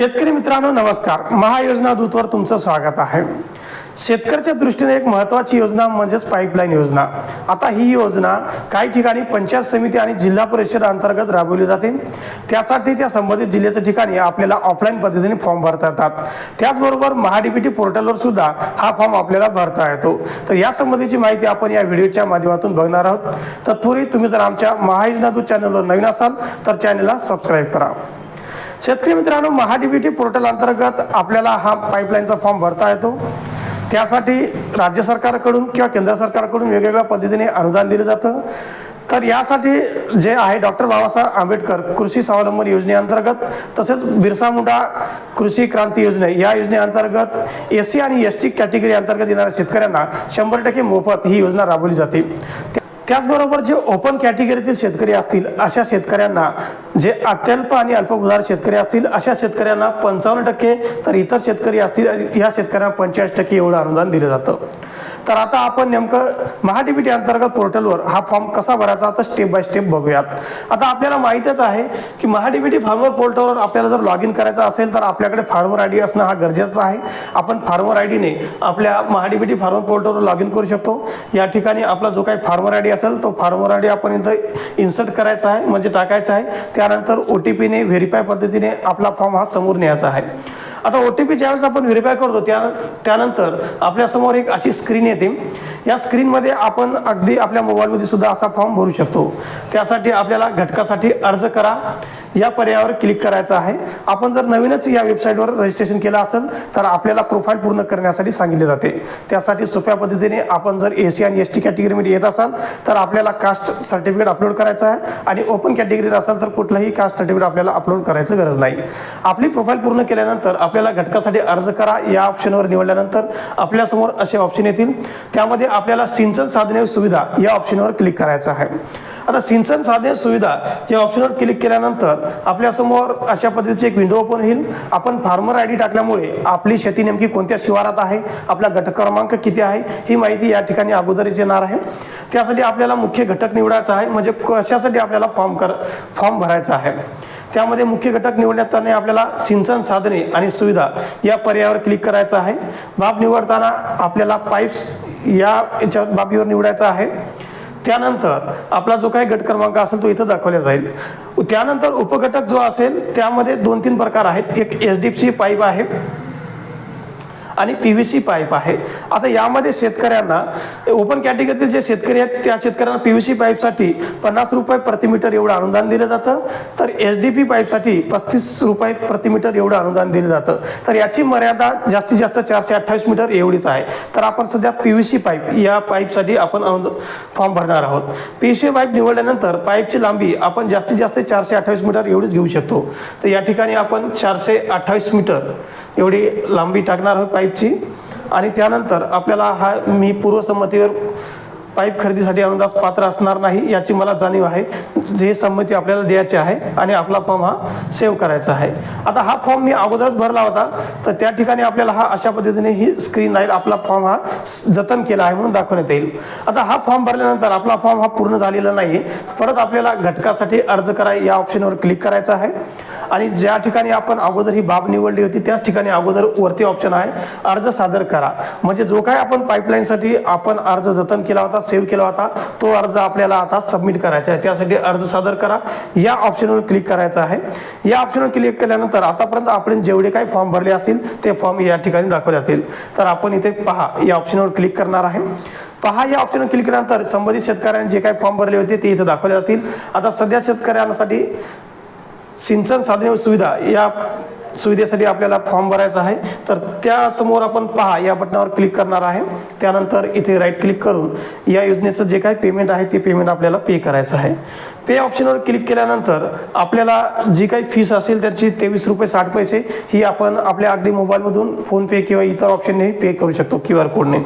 शेतकरी मित्रांनो नमस्कार. महायोजना दूतवर तुमचं स्वागत आहे. शेतकऱ्याच्या दृष्टीने एक महत्त्वाची योजना म्हणजेच पाईपलाईन योजना. आता ही योजना काही ठिकाणी पंचायत समिती आणि जिल्हा परिषद अंतर्गत राबवली जाते. त्यासाठी त्या संबंधित जिल्ह्याच्या ठिकाणी आपल्याला ऑफलाईन पद्धतीने फॉर्म भरता येतात त्याचबरोबर महाडीबीटी पोर्टलवर सुद्धा हा फॉर्म आपल्याला भरता येतो. तर या संबंधीची माहिती आपण या व्हिडिओच्या माध्यमातून बघणार आहोत. तत्पूर्वी तुम्ही जर आमच्या महायोजना दूत चॅनलवर नवीन असाल तर चॅनलला सबस्क्राईब करा. शेतकरी मित्रांनो महाडीबीटी पोर्टल अंतर्गत आपल्याला हा पाईपलाईनचा फॉर्म भरता येतो. त्यासाठी राज्य सरकारकडून किंवा केंद्र सरकारकडून वेगवेगळ्या पद्धतीने अनुदान दिलं जातं. तर यासाठी जे आहे डॉक्टर बाबासाहेब आंबेडकर कृषी स्वावलंबन योजनेअंतर्गत तसेच बिरसा मुंडा कृषी क्रांती योजने या योजनेअंतर्गत एस सी आणि एस टी कॅटेगरी अंतर्गत येणाऱ्या शेतकऱ्यांना शंभर टक्के मोफत ही योजना राबवली जाते. त्याचबरोबर जे ओपन कॅटेगरीतील शेतकरी असतील अशा शेतकऱ्यांना जे अत्यल्प आणि अल्पभूधार शेतकरी असतील अशा शेतकऱ्यांना पंचावन्न टक्के तर इतर शेतकरी असतील या शेतकऱ्यांना पंचेचाळीस टक्के एवढं अनुदान दिलं जातं. तर आता आपण नेमकं महाडीबीटी अंतर्गत पोर्टलवर हा फॉर्म कसा भरायचा आता स्टेप बाय स्टेप बघूयात. आता आपल्याला माहितीच आहे की महाडीबीटी फार्मर पोर्टलवर आपल्याला जर लॉग इन करायचं असेल तर आपल्याकडे फार्मर आय डी असणं हा गरजेचा आहे. आपण फार्मर आय डीने आपल्या महाडीबीटी फार्मर पोर्टलवर लॉग इन करू शकतो. या ठिकाणी आपला जो काही फार्मर आय डी असेल तो फार्मर आय डी आपण इथं इन्सर्ट करायचा आहे म्हणजे टाकायचा आहे. त्यानंतर ओ टी पीने व्हेरीफाय पद्धतीने आपला फॉर्म हा समोर न्यायचा आहे. आता ओ टी पी ज्यावेळेस आपण व्हेरीफाय करतो त्या त्यानंतर आपल्यासमोर एक अशी स्क्रीन येते. या स्क्रीनमध्ये आपण अगदी आपल्या मोबाईलमध्ये सुद्धा असा फॉर्म भरू शकतो. त्यासाठी आपल्याला घटकासाठी अर्ज करा. या पर्यायावर क्लिक करायचं आहे. आपण जर नवीनच या वेबसाईटवर रजिस्ट्रेशन केलं असेल तर आपल्याला प्रोफाईल पूर्ण करण्यासाठी सांगितले जाते. त्यासाठी सोप्या पद्धतीने आपण जर ए सी आणि एस टी कॅटेगरीमध्ये येत असाल तर आपल्याला कास्ट सर्टिफिकेट अपलोड करायचं आहे आणि ओपन कॅटेगरीत असाल तर कुठलंही कास्ट सर्टिफिकेट आपल्याला अपलोड करायचं गरज नाही. आपली प्रोफाईल पूर्ण केल्यानंतर आपल्याला घटकासाठी अर्ज करा. या ऑप्शनवर निवडल्यानंतर आपल्यासमोर असे ऑप्शन येतील. त्यामध्ये आपल्याला सिंचन साधने सुविधा या ऑप्शनवर क्लिक करायचं आहे. आता सिंचन साधने सुविधा या ऑप्शनवर क्लिक केल्यानंतर आपल्यासमोर अशा पद्धतीची एक विंडो ओपन होईल. आपण फार्मर आय डी टाकल्यामुळे आपली शेती नेमकी कोणत्या शिवारात आहे? आपला घटक क्रमांक किती आहे? ही माहिती या ठिकाणी अगोदरच येणार आहे. त्यासाठी आपल्याला मुख्य घटक निवडायचा आहे. म्हणजे कशासाठी आपल्याला फॉर्म कर फॉर्म भरायचा आहे? त्यामध्ये मुख्य घटक निवडताना आपल्याला सिंचन साधने आणि सुविधा या पर्यायावर क्लिक करायचं आहे. बाब निवडताना आपल्याला पाईप्स या याच्या बाबीवर निवडायचं आहे. त्यानंतर आपला जो काही गट क्रमांक असेल तो इथं दाखवला जाईल. त्यानंतर उपघटक जो असेल त्यामध्ये दोन तीन प्रकार आहेत. एक H D F C pipe आहे. आणि पी व्ही सी पाईप आहे. आता यामध्ये शेतकऱ्यांना ओपन कॅटेगरीतील जे शेतकरी आहेत त्या शेतकऱ्यांना पी व्ही सी पाईपसाठी पन्नास रुपये प्रति मीटर एवढं अनुदान दिलं जातं. तर एच डी पी पाईपसाठी पस्तीस रुपये प्रति मीटर एवढं अनुदान दिलं जातं. तर याची मर्यादा जास्तीत जास्त चारशे अठ्ठावीस मीटर एवढीच आहे. तर आपण सध्या पी व्ही सी पाईप या पाईपसाठी आपण फॉर्म भरणार आहोत. पी व्ही सी पाईप निवडल्यानंतर पाईपची लांबी आपण जास्तीत जास्त चारशे अठ्ठावीस मीटर एवढीच घेऊ शकतो. तर या ठिकाणी आपण चारशे अठ्ठावीस मीटर एवढी लांबी टाकणार आहोत पाईपची आणि त्यानंतर आपल्याला हा मी पूर्वसंमतीवर पाईप खरेदीसाठी अनुदास पात्र असणार नाही याची मला जाणीव आहे. जे संमती आपल्याला द्यायची आहे आणि आपला फॉर्म हा सेव्ह करायचा आहे. आता हा फॉर्म मी अगोदरच भरला होता तर त्या ठिकाणी आपल्याला हा अशा पद्धतीने ही स्क्रीन राहील आपला फॉर्म हा जतन केला आहे म्हणून दाखवण्यात येईल. आता हा फॉर्म भरल्यानंतर आपला फॉर्म हा पूर्ण झालेला नाही परत आपल्याला घटकासाठी अर्ज करा या ऑप्शनवर क्लिक करायचा आहे. आणि ज्या ठिकाणी आपण अगोदर ही बाब निवडली होती त्याच ठिकाणी अगोदर वरती ऑप्शन आहे अर्ज सादर करा. म्हणजे जो काय आपण पाईपलाईनसाठी आपण अर्ज जतन केला होता सेव्ह केला होता तो अर्ज आपल्याला आता सबमिट करायचा आहे. त्यासाठी अर्ज सादर करा. या ऑप्शनवर क्लिक करायचं आहे. या ऑप्शनवर क्लिक केल्यानंतर आतापर्यंत आपण जेवढे काही फॉर्म भरले असतील ते फॉर्म या ठिकाणी दाखवले जातील. तर आपण इथे पहा या ऑप्शनवर क्लिक करणार आहे. पहा या ऑप्शनवर क्लिक केल्यानंतर संबंधित शेतकऱ्यांनी जे काही फॉर्म भरले होते ते इथे दाखवले जातील. आता सध्या शेतकऱ्यांसाठी सिंचन साधने व सुविधा या सुविधेसाठी आपल्याला फॉर्म भरायचा आहे. तर त्यासमोर आपण पहा या बटनावर क्लिक करणार आहे. त्यानंतर इथे राईट क्लिक करून या योजनेचं जे काही पेमेंट आहे ते पेमेंट आपल्याला पे करायचं आहे. पे ऑप्शनवर क्लिक केल्यानंतर आपल्याला जी काही फीस असेल त्याची तेवीस रुपये साठ पैसे ही आपण आपल्या अगदी मोबाईलमधून फोनपे किंवा इतर ऑप्शनने पे करू शकतो क्यू आर कोडने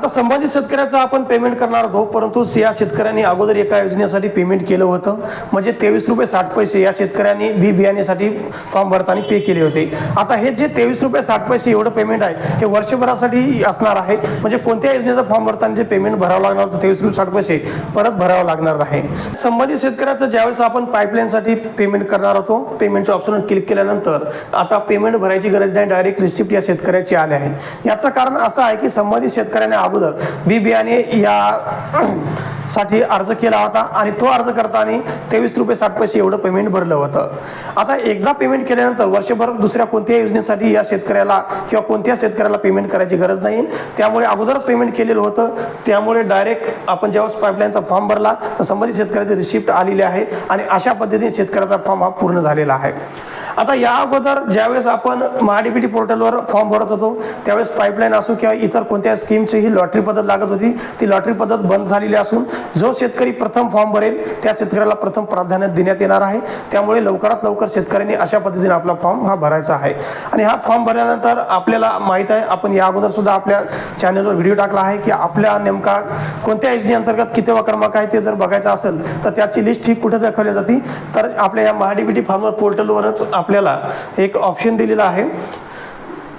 आता संबंधित शेतकऱ्याचं आपण पेमेंट करणार होतो परंतु या शेतकऱ्यांनी अगोदर एका योजनेसाठी पेमेंट केलं होतं. म्हणजे तेवीस रुपये साठ पैसे या शेतकऱ्यांनी बी बियाण्यासाठी फॉर्म भरताना पे केले होते. आता हे जे तेवीस रुपये साठ पैसे एवढं पेमेंट आहे हे वर्षभरासाठी असणार आहे. म्हणजे कोणत्या योजनेचा फॉर्म भरताना जे पेमेंट भरावं लागणार होतं तेवीस रुपये साठ पैसे परत भरावं लागणार आहे. संबंधित शेतकऱ्याचं ज्यावेळेस आपण पाईपलाईनसाठी पेमेंट करणार होतो पेमेंटच्या ऑप्शन क्लिक केल्यानंतर आता पेमेंट भरायची गरज नाही डायरेक्ट रिसिप्ट या शेतकऱ्याची आले आहे. याचं कारण असं आहे की संबंधित शेतकऱ्याने अगोदर बी बियाणे या साठी अर्ज केला होता आणि तो अर्ज करताना तेवीस रुपये साठ पैसे एवढं पेमेंट भरलं होतं. आता एकदा पेमेंट केल्यानंतर वर्षभर दुसऱ्या कोणत्याही योजनेसाठी या शेतकऱ्याला किंवा कोणत्या शेतकऱ्याला पेमेंट करायची गरज नाही. त्यामुळे अगोदरच पेमेंट केलेलं होतं. त्यामुळे डायरेक्ट आपण जेव्हा पाईपलाईनचा फॉर्म भरला तर संबंधित शेतकऱ्याची रिसिप्ट आलेली आहे आणि अशा पद्धतीने शेतकऱ्याचा फॉर्म हा पूर्ण झालेला आहे. आता या अगोदर ज्यावेळेस आपण महाडीबीटी पोर्टलवर फॉर्म भरत होतो त्यावेळेस पाईपलाईन असो किंवा इतर कोणत्या स्कीमची ही लॉटरी पद्धत लागत होती. ती लॉटरी पद्धत बंद झालेली असून जो शेतकरी प्रथम फॉर्म भरेल त्या शेतकऱ्याला प्रथम प्राधान्य देण्यात येणार आहे. त्यामुळे लवकरात लवकर शेतकऱ्यांनी अशा पद्धतीने आपला फॉर्म हा भरायचा आहे. आणि हा फॉर्म भरल्यानंतर आपल्याला माहीत आहे आपण या अगोदर सुद्धा आपल्या चॅनलवर व्हिडिओ टाकला आहे की आपल्या नेमका कोणत्या योजनेअंतर्गत किती क्रमांक आहे ते जर बघायचं असेल तर त्याची लिस्ट ही कुठे दाखवली जाते? तर आपल्या या महाडीबीटी फार्मर पोर्टलवरच आपल्याला एक ऑप्शन दिलेला आहे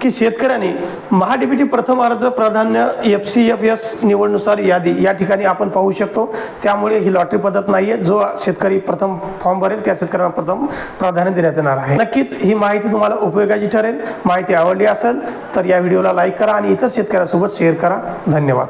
की शेतकऱ्यांनी महाडीबीटी प्रथम अर्ज प्राधान्य एफ सी एफ एस निवडनुसार यादी या ठिकाणी आपण पाहू शकतो. त्यामुळे ही लॉटरी पद्धत नाही आहे जो शेतकरी प्रथम फॉर्म भरेल त्या शेतकऱ्यांना प्रथम प्राधान्य देण्यात येणार आहे. नक्कीच ही माहिती तुम्हाला उपयोगाची ठरेल. माहिती आवडली असेल तर या व्हिडिओला लाईक करा आणि इतर शेतकऱ्यांसोबत शेअर करा. धन्यवाद.